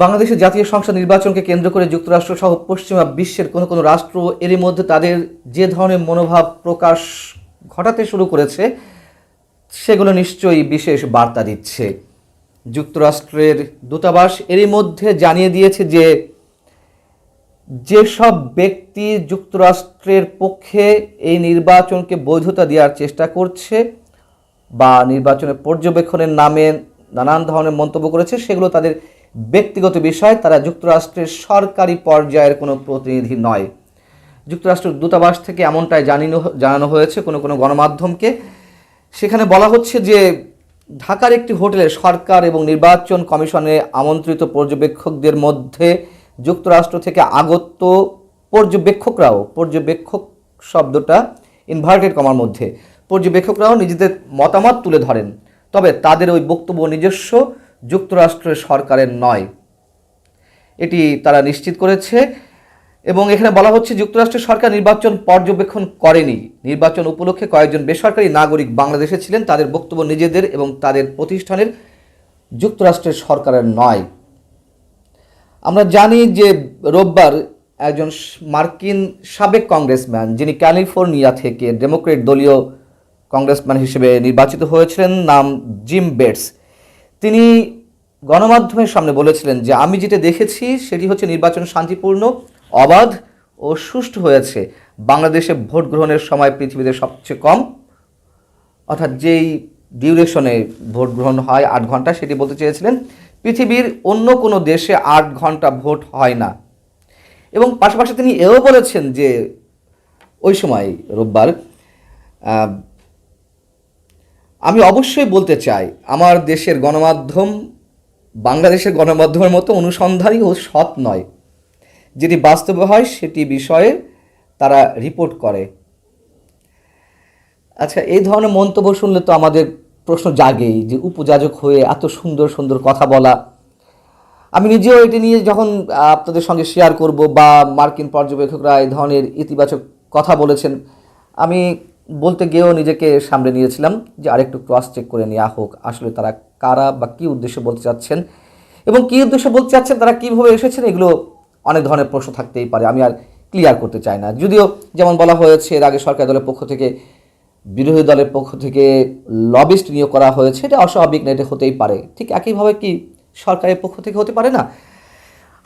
বাংলাদেশের জাতীয় সংসদ নির্বাচনকে কেন্দ্র করে যুক্তরাষ্ট্র সহ পশ্চিমা বিশ্বের কোনো কোনো রাষ্ট্র এরই মধ্যে তাদের যে ধরনের মনোভাব প্রকাশ ঘটাতে শুরু করেছে, সেগুলো নিশ্চয়ই বিশেষ বার্তা দিচ্ছে। যুক্তরাষ্ট্রের দূতাবাস এরই মধ্যে জানিয়ে দিয়েছে যে, যেসব ব্যক্তি যুক্তরাষ্ট্রের পক্ষে এই নির্বাচনকে বৈধতা দেওয়ার চেষ্টা করছে বা নির্বাচনের পর্যবেক্ষণের নামে নানান ধরনের মন্তব্য করেছে, সেগুলো তাদের ব্যক্তিগত বিষয়, তারা যুক্তরাষ্ট্রের সরকারি পর্যায়ের কোনো প্রতিনিধি নয়। যুক্তরাষ্ট্রের দূতাবাস থেকে এমনটাই জানিনো, জানানো হয়েছে কোনো কোনো গণমাধ্যমকে। সেখানে বলা হচ্ছে যে, ঢাকার একটি হোটেলে সরকার এবং নির্বাচন কমিশনে আমন্ত্রিত পর্যবেক্ষকদের মধ্যে যুক্তরাষ্ট্র থেকে আগত পর্যবেক্ষকরাও, পর্যবেক্ষক শব্দটা ইনভার্টেড কমার মধ্যে, পর্যবেক্ষকরাও নিজেদের মতামত তুলে ধরেন। তবে তাদের ওই বক্তব্য নিজস্ব। যুক্তরাষ্ট্রের সরকারের নয়। এটি তারা নিশ্চিত করেছে এবং এখানে বলা হচ্ছে যুক্তরাষ্ট্রের সরকার নির্বাচন পর্যবেক্ষণ করেনি। নির্বাচন উপলক্ষে কয়েকজন বেসরকারি নাগরিক বাংলাদেশে ছিলেন, তাদের বক্তব্য নিজেদের এবং তাদের প্রতিষ্ঠানের যুক্তরাষ্ট্রের সরকারের নয়। আমরা জানি যে রোববার একজন মার্কিন সাবেক কংগ্রেসম্যান, যিনি ক্যালিফোর্নিয়া থেকে ডেমোক্রেট দলীয় কংগ্রেসম্যান হিসেবে নির্বাচিত হয়েছিলেন, নাম জিম বেটস। তিনি গণমাধ্যমের সামনে বলেছিলেন যে, আমি যেটা দেখেছি সেটি হচ্ছে নির্বাচন শান্তিপূর্ণ, অবাধ ও সুষ্ঠু হয়েছে। বাংলাদেশে ভোট গ্রহণের সময় পৃথিবীতে সবচেয়ে কম। অর্থাৎ যেই ডিউরেশনে ভোট গ্রহণ হয় আট ঘণ্টা সেটি বলতে চেয়েছিলেন, পৃথিবীর অন্য কোনো দেশে আট ঘণ্টা ভোট হয় না। এবং পাশাপাশি তিনি এও বলেছেন যে, ওই সময় রোববার আমি অবশ্যই বলতে চাই, আমার দেশের গণমাধ্যম বাংলাদেশের গণমাধ্যমের মতো অনুসন্ধানী ও সৎ নয়। যেটি বাস্তবে হয়, সেটি বিষয়ে তারা রিপোর্ট করে। আচ্ছা এই ধরনের মন্তব্য শুনলে তো আমাদের প্রশ্ন জাগেই যে উপযাজক হয়ে এত সুন্দর সুন্দর কথা বলা। আমি নিজেও এটি নিয়ে যখন আপনাদের সঙ্গে শেয়ার করব বা মার্কিন পর্যবেক্ষকরা এই ধরনের ইতিবাচক কথা বলেছেন, আমি বলতে গিয়েও নিজেকে সামনে নিয়েছিলাম যে আরেকটু ক্রস চেক করে নেওয়া হোক, আসলে তারা কারা বা কী উদ্দেশ্যে বলতে চাচ্ছেন এবং কী উদ্দেশ্যে বলতে চাচ্ছেন, তারা কীভাবে এসেছেন, এগুলো অনেক ধরনের প্রশ্ন থাকতেই পারে। আমি আর ক্লিয়ার করতে চাই না। যদিও যেমন বলা হয়েছে, এর আগে সরকারি দলের পক্ষ থেকে, বিরোধী দলের পক্ষ থেকে লবিস্ট নিয়োগ করা হয়েছে, এটা অস্বাভাবিক না, এটা হতেই পারে। ঠিক একইভাবে কি সরকারের পক্ষ থেকে হতে পারে না?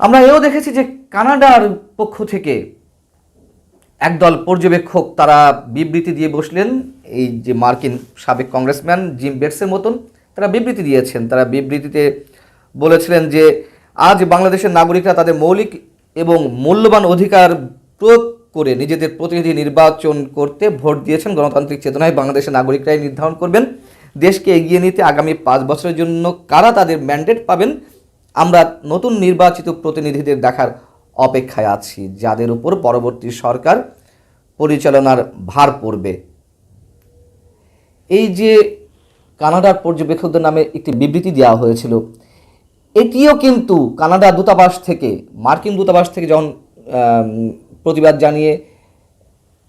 আমরা এও দেখেছি যে কানাডার পক্ষ থেকে একদল পর্যবেক্ষক তারা বিবৃতি দিয়ে বসলেন। এই যে মার্কিন সাবেক কংগ্রেসম্যান জিম বেটসের মতন। তারা বিবৃতি দিয়েছেন। তারা বিবৃতিতে বলেছিলেন যে, আজ বাংলাদেশের নাগরিকরা তাদের মৌলিক এবং মূল্যবান অধিকার প্রয়োগ করে নিজেদের প্রতিনিধি নির্বাচন করতে ভোট দিয়েছেন। গণতান্ত্রিক চেতনায় বাংলাদেশের নাগরিকরাই নির্ধারণ করবেন। দেশকে এগিয়ে নিতে আগামী পাঁচ বছরের জন্য কারা তাদের ম্যান্ডেট পাবেন? আমরা নতুন নির্বাচিত প্রতিনিধিদের দেখার অপেক্ষায় আছি, যাদের উপর পরবর্তী সরকার পরিচালনার ভার পড়বে। এই যে কানাডার পর্যবেক্ষকদের নামে একটি বিবৃতি দেওয়া হয়েছিল। এটিও কিন্তু কানাডা দূতাবাস থেকে, মার্কিন দূতাবাস থেকে যখন প্রতিবাদ জানিয়ে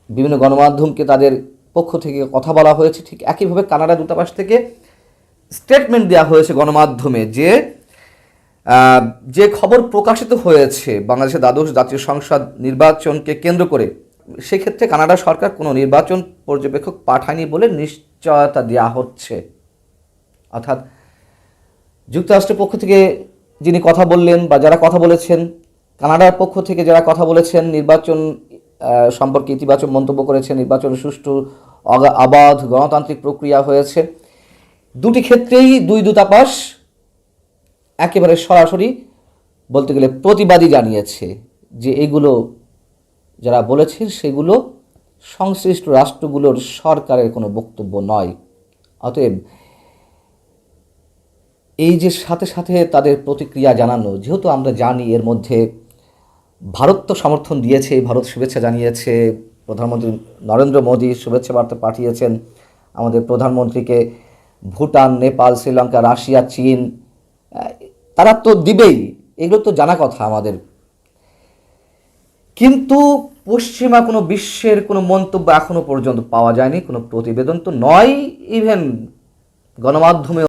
বিভিন্ন গণমাধ্যমকে তাদের পক্ষ থেকে কথা বলা হয়েছে, ঠিক একইভাবে কানাডা দূতাবাস থেকে স্টেটমেন্ট দেওয়া হয়েছে গণমাধ্যমে যে যে খবর প্রকাশিত হয়েছে বাংলাদেশের দ্বাদশ জাতীয় সংসদ নির্বাচনকে কেন্দ্র করে, সেক্ষেত্রে কানাডা সরকার কোনো নির্বাচন পর্যবেক্ষক পাঠায়নি বলে নিশ্চয়তা দেওয়া হচ্ছে। অর্থাৎ যুক্তরাষ্ট্রের পক্ষ থেকে যিনি কথা বললেন বা যারা কথা বলেছেন, কানাডার পক্ষ থেকে যারা কথা বলেছেন, নির্বাচন সম্পর্কে ইতিবাচক মন্তব্য করেছেন, নির্বাচন সুষ্ঠু অবাধ গণতান্ত্রিক প্রক্রিয়া হয়েছে। দুটি ক্ষেত্রেই দুই দূতাবাস একেবারে সরাসরি বলতে গেলে প্রতিবাদী জানিয়েছে যে এগুলো যারা বলেছে সেগুলো সংশ্লিষ্ট রাষ্ট্রগুলোর সরকারের কোনো বক্তব্য নয়। অতএব এই যে সাথে সাথে তাদের প্রতিক্রিয়া জানানো, যেহেতু আমরা জানি এর মধ্যে ভারত তো সমর্থন দিয়েছে, ভারত শুভেচ্ছা জানিয়েছে, প্রধানমন্ত্রী নরেন্দ্র মোদী শুভেচ্ছা বার্তা পাঠিয়েছেন, আমাদের প্রধানমন্ত্রীকে ভুটান, নেপাল, শ্রীলঙ্কা, রাশিয়া, চীন তারা তো দিবেই, এগুলো তো জানা কথা আমাদের। কিন্তু পশ্চিমা কোনো বিশ্বের কোনো মন্তব্য এখনও পর্যন্ত পাওয়া যায়নি, কোনো প্রতিবেদন তো নয় ইভেন গণমাধ্যমে